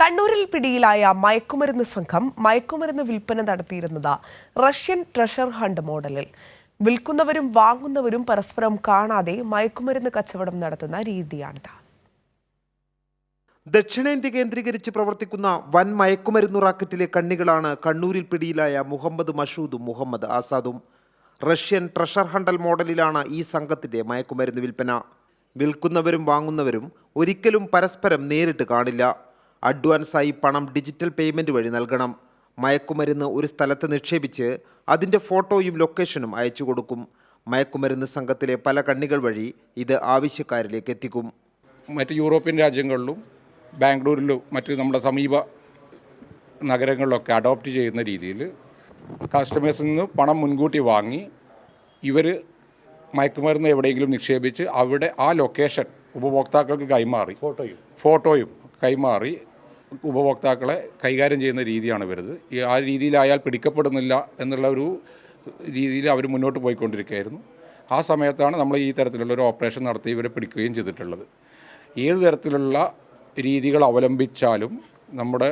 കണ്ണൂരിൽ പിടിയിലായ മയക്കുമരുന്ന് സംഘം മയക്കുമരുന്ന് വിൽപ്പന നടത്തിയിരുന്നത് റഷ്യൻ ട്രഷർ ഹണ്ട് മോഡലിൽ. വിൽക്കുന്നവരും വാങ്ങുന്നവരും പരസ്പരം കാണാതെ മയക്കുമരുന്ന് കച്ചവടം നടത്തുന്ന രീതിയാണിത്. ദക്ഷിണേന്ത്യ കേന്ദ്രീകരിച്ച് പ്രവർത്തിക്കുന്ന വൻ മയക്കുമരുന്ന് റാക്കറ്റിലെ കണ്ണികളാണ് കണ്ണൂരിൽ പിടിയിലായ മുഹമ്മദ് മഷൂദും മുഹമ്മദ് ആസാദും. റഷ്യൻ ട്രഷർ ഹണ്ടൽ മോഡലിലാണ് ഈ സംഘത്തിന്റെ മയക്കുമരുന്ന് വിൽപ്പന. വിൽക്കുന്നവരും വാങ്ങുന്നവരും ഒരിക്കലും പരസ്പരം നേരിട്ട് കാണില്ല. അഡ്വാൻസായി പണം ഡിജിറ്റൽ പേയ്മെന്റ് വഴി നൽകണം. മയക്കുമരുന്ന് ഒരു സ്ഥലത്ത് നിക്ഷേപിച്ച് അതിന്റെ ഫോട്ടോയും ലൊക്കേഷനും അയച്ചു കൊടുക്കും. മയക്കുമരുന്ന് സംഘത്തിലെ പല കണ്ണികൾ വഴി ഇത് ആവശ്യക്കാരിലേക്ക് എത്തിക്കും. മറ്റ് യൂറോപ്യൻ രാജ്യങ്ങളിലും ബാംഗ്ലൂരിലും മറ്റ് നമ്മുടെ സമീപ നഗരങ്ങളിലൊക്കെ അഡോപ്റ്റ് ചെയ്യുന്ന രീതിയിൽ കസ്റ്റമേഴ്സിൽ നിന്ന് പണം മുൻകൂട്ടി വാങ്ങി ഇവർ മയക്കുമരുന്ന് എവിടെയെങ്കിലും നിക്ഷേപിച്ച് അവിടെ ആ ലൊക്കേഷൻ ഉപഭോക്താക്കൾക്ക് കൈമാറി. ഫോട്ടോയും. ഫോട്ടോയും. കൈമാറി ഉപഭോക്താക്കളെ കൈകാര്യം ചെയ്യുന്ന രീതിയാണ് വരുന്നത് ഈ ആ രീതിയിലായാൽ പിടിക്കപ്പെടുന്നില്ല എന്നുള്ള ഒരു രീതിയിൽ അവർ മുന്നോട്ട് പോയിക്കൊണ്ടിരിക്കുകയായിരുന്നു. ആ സമയത്താണ് നമ്മൾ ഈ തരത്തിലുള്ള ഒരു ഓപ്പറേഷൻ നടത്തി ഇവരെ പിടിക്കുകയും ചെയ്തിട്ടുള്ളത്. ഏത് തരത്തിലുള്ള രീതികൾ അവലംബിച്ചാലും നമ്മുടെ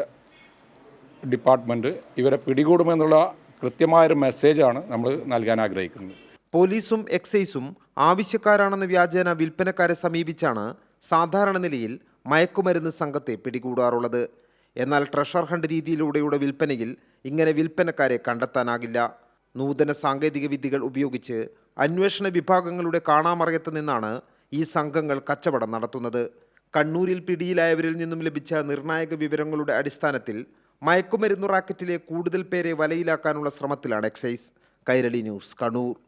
ഡിപ്പാർട്ട്മെന്റ് ഇവരെ പിടികൂടുമെന്നുള്ള കൃത്യമായൊരു മെസ്സേജാണ് നമ്മൾ നൽകാൻ ആഗ്രഹിക്കുന്നത്. പോലീസും എക്സൈസും ആവശ്യക്കാരാണെന്ന വ്യാജേന വിൽപ്പനക്കാരെ സമീപിച്ചാണ് സാധാരണ നിലയിൽ മയക്കുമരുന്ന് സംഘത്തെ പിടികൂടാറുള്ളത്. എന്നാൽ ട്രഷർ ഹണ്ട് രീതിയിലൂടെയുള്ള വിൽപ്പനയിൽ ഇങ്ങനെ വിൽപ്പനക്കാരെ കണ്ടെത്താനാകില്ല. നൂതന സാങ്കേതിക വിദ്യകൾ ഉപയോഗിച്ച് അന്വേഷണ വിഭാഗങ്ങളുടെ കാണാമറയത്ത് നിന്നാണ് ഈ സംഘങ്ങൾ കച്ചവടം നടത്തുന്നത്. കണ്ണൂരിൽ പിടിയിലായവരിൽ നിന്നും ലഭിച്ച നിർണായക വിവരങ്ങളുടെ അടിസ്ഥാനത്തിൽ മയക്കുമരുന്ന് റാക്കറ്റിലെ കൂടുതൽ പേരെ വലയിലാക്കാനുള്ള ശ്രമത്തിലാണ് എക്സൈസ്. കൈരളി ന്യൂസ് കണ്ണൂർ.